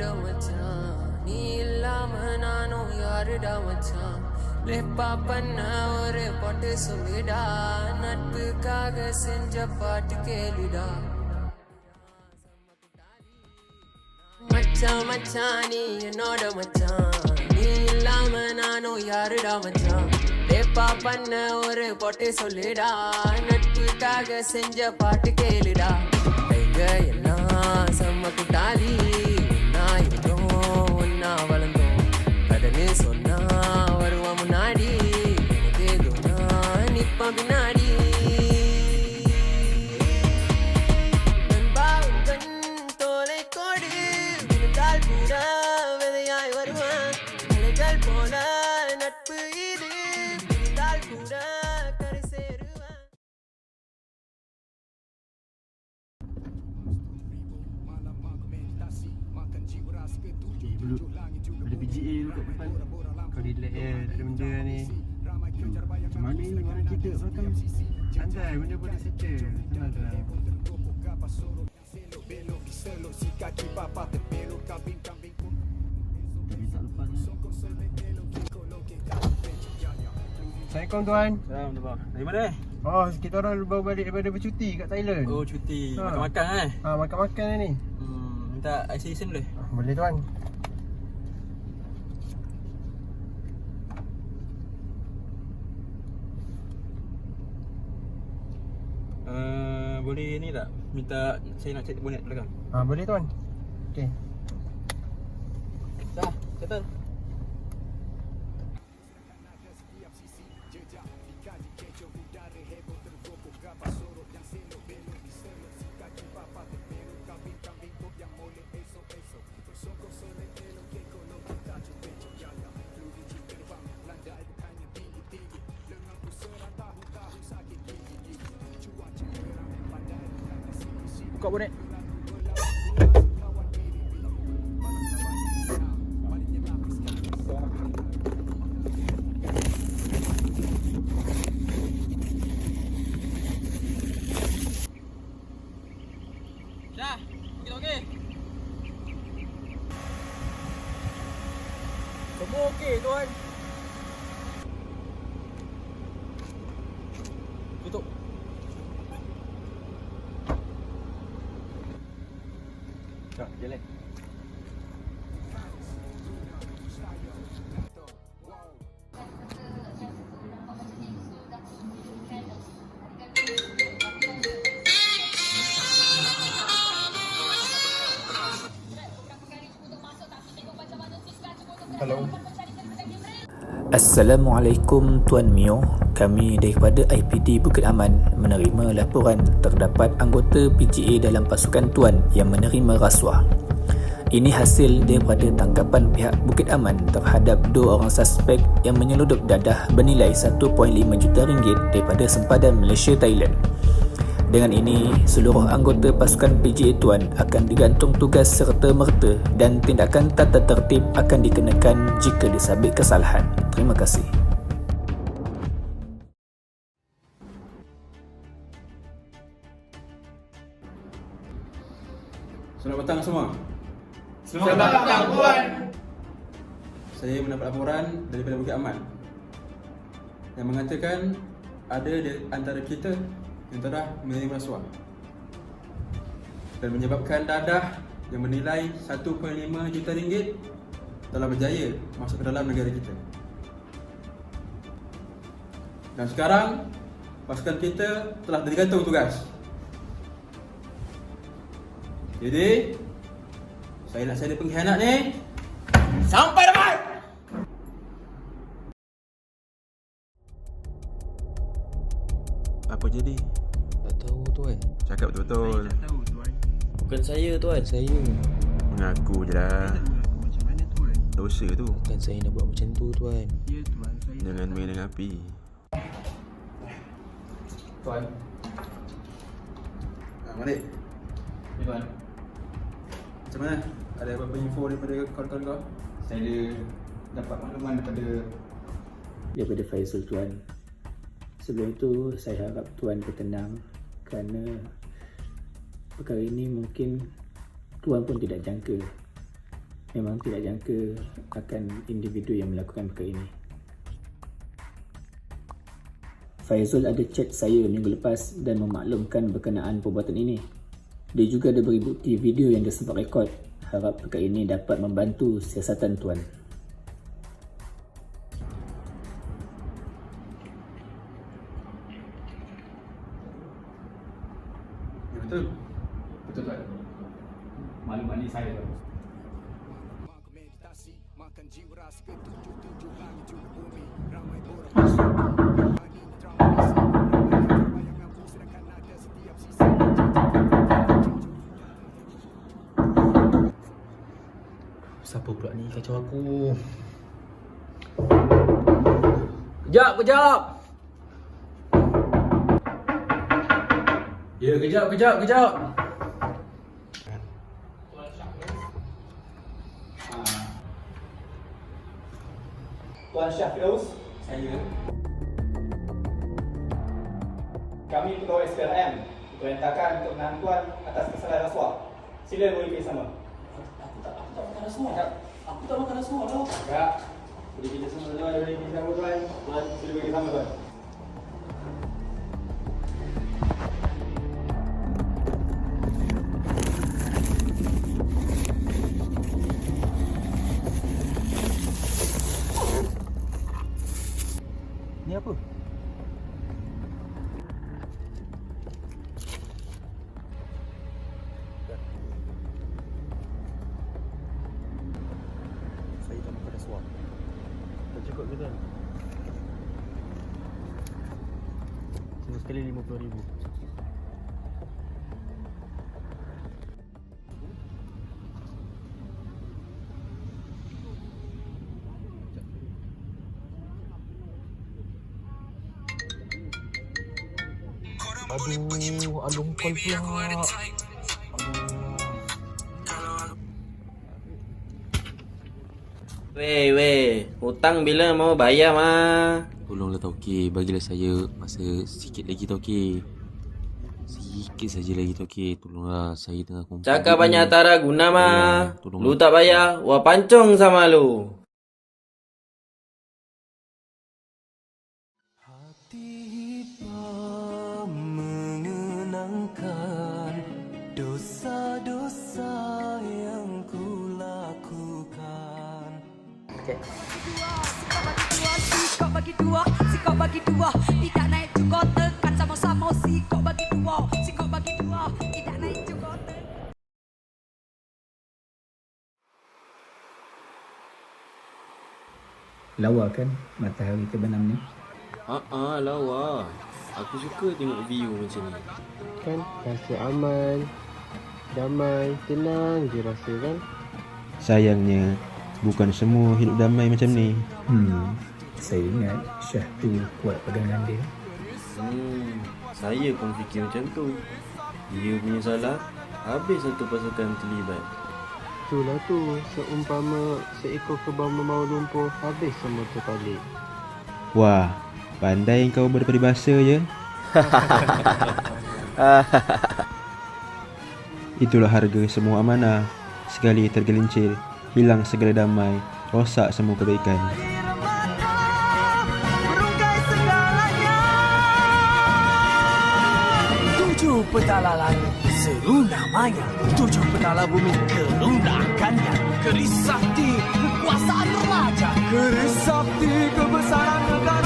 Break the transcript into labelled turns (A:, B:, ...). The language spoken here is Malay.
A: என்னோட மச்சான் நீ இல்லாம நானும் யாருடா மச்சான் லெப்பா பண்ண ஒரு பாட்டு சொல்லுடா நட்புக்காக செஞ்ச பாட்டு கேளுடா மச்சான் மச்சான் நீ என்னோட மச்சான் நீ இல்லாம நானும் யாருடா மச்சான் லேப்பா பண்ண ஒரு பாட்டு சொல்லுடா நட்புக்காக செஞ்ச பாட்டு கேளுடா எங்க எல்லாம் செம்ம குட்டாளி இது விழுந்தால் கூட கரை சேருவான்
B: Dulu ada PGA tu kat depan Kau relax je tak ada benda ni Macam mana ni orang kita belakang Santai benda pun dah settle Tenang tenang Tapi tak lepas lah Assalamualaikum tuan
C: Salam tu bang. Dari mana?
B: Oh kita orang baru balik daripada bercuti kat Thailand
C: Oh cuti.
B: Ha.
C: Makan-makan eh.
B: ha, Makan-makan ni
C: Hmm, minta IC SIM boleh?
B: Ah, Boleh tuan
C: Uh, boleh ni tak? Minta saya nak cek bonet belakang.
B: ha, Boleh tuan Okay
C: Dah, settle. Buka bonet. Dah,
B: Jalan Hello.
D: Assalamualaikum Tuan Mio Kami daripada IPD Bukit Aman menerima laporan terdapat anggota PGA dalam pasukan Tuan yang menerima rasuah. Ini hasil daripada tangkapan pihak Bukit Aman terhadap dua orang suspek yang menyeludup dadah bernilai 1.5 juta ringgit daripada sempadan Malaysia Thailand. Dengan ini, seluruh anggota pasukan PGA Tuan akan digantung tugas serta-merta dan tindakan tata tertib akan dikenakan jika disabit kesalahan. Terima kasih.
C: Selamat petang semua.
E: Selamat datang Puan.
C: Saya mendapat laporan daripada Bukit Aman yang mengatakan ada di antara kita yang telah menerima rasuah dan menyebabkan dadah yang bernilai 1.5 juta ringgit telah berjaya masuk ke dalam negara kita. Dan sekarang pasukan kita telah digantung tugas. Jadi saya nak saya pengkhianat ni sampai
F: Tak tahu tuan
C: Cakap betul-betul.
B: tahu tuan
F: Bukan saya tuan Saya
C: Mengaku je lah.
B: Macam mana tuan?
C: Dosa tu.
F: Bukan saya nak buat macam tu tuan
B: Ya tuan, saya
C: Jangan main dengan api.
D: Tuan,
C: Ha, Malik.
D: Tuan.
C: Macam mana? Ada apa-apa info daripada kawan-kawan kau?
D: Saya ada dapat makluman daripada daripada Faizul Tuan. Sebelum itu saya harap Tuan bertenang kerana perkara ini mungkin Tuan pun tidak jangka Memang tidak jangka akan individu yang melakukan perkara ini. Faizul ada chat saya minggu lepas dan memaklumkan berkenaan perbuatan ini. Dia juga ada beri bukti video yang dia sempat rekod. Harap perkara ini dapat membantu siasatan Tuan.
G: Betul.
C: Betul tuan.
H: Maklumat ni saya tu.
F: Siapa pula ni kacau aku?
C: Kejap, kejap. Ya, kejap, kejap, kejap.
I: Tuan Syah Firdaus
G: Saya.
I: Kami pegawai SPLM Diperintahkan untuk menahan Tuan atas kesalahan rasuah. Sila beri kerjasama Aku tak, aku tak makan rasuah. Aku tak makan rasuah tau Tak Beri kerjasama tuan, beri kerjasama tuan. Tuan, sila beri kerjasama tuan
F: Ke tuan? Semua sekali RM50,000. Aduh, Alung call pula.
J: Weh, weh, hutang bila mau bayar mah?
F: Tolonglah Tauki, bagilah saya masa sikit lagi Tauki. Sikit saja lagi Tauki, tolonglah saya tengah kumpul.
J: Cakap banyak ada guna mah.
F: Ya.
J: Lu tak bayar, wah pancung sama lu.
K: mengenangkan dosa-dosa
L: Sikap bagi dua, sikap bagi dua Tidak naik juga tekan sama-sama Sikap bagi dua, sikap bagi dua Tidak naik juga tekan
D: Lawa kan matahari terbenam ni?
F: Ah, ah, lawa. Aku suka tengok view macam ni.
H: Kan rasa aman, damai, tenang je rasa kan.
G: Sayangnya Bukan semua hidup damai macam ni
D: Hmm, saya ingat Syah tu kuat pegangan dia.
J: Hmm, saya pun fikir macam tu. Dia punya salah, habis satu pasukan terlibat.
H: Itulah tu, seumpama seekor kebau membawa lumpur, habis semua terbalik.
G: Wah Pandai kau berperibahasa je Itulah harga semua amanah Sekali tergelincir hilang segala damai, rosak semua kebaikan.
C: Tujuh petala langit seru namanya. Tujuh petala bumi kerundakannya. Keris sakti kekuasaan raja. Keris sakti kebesaran negara.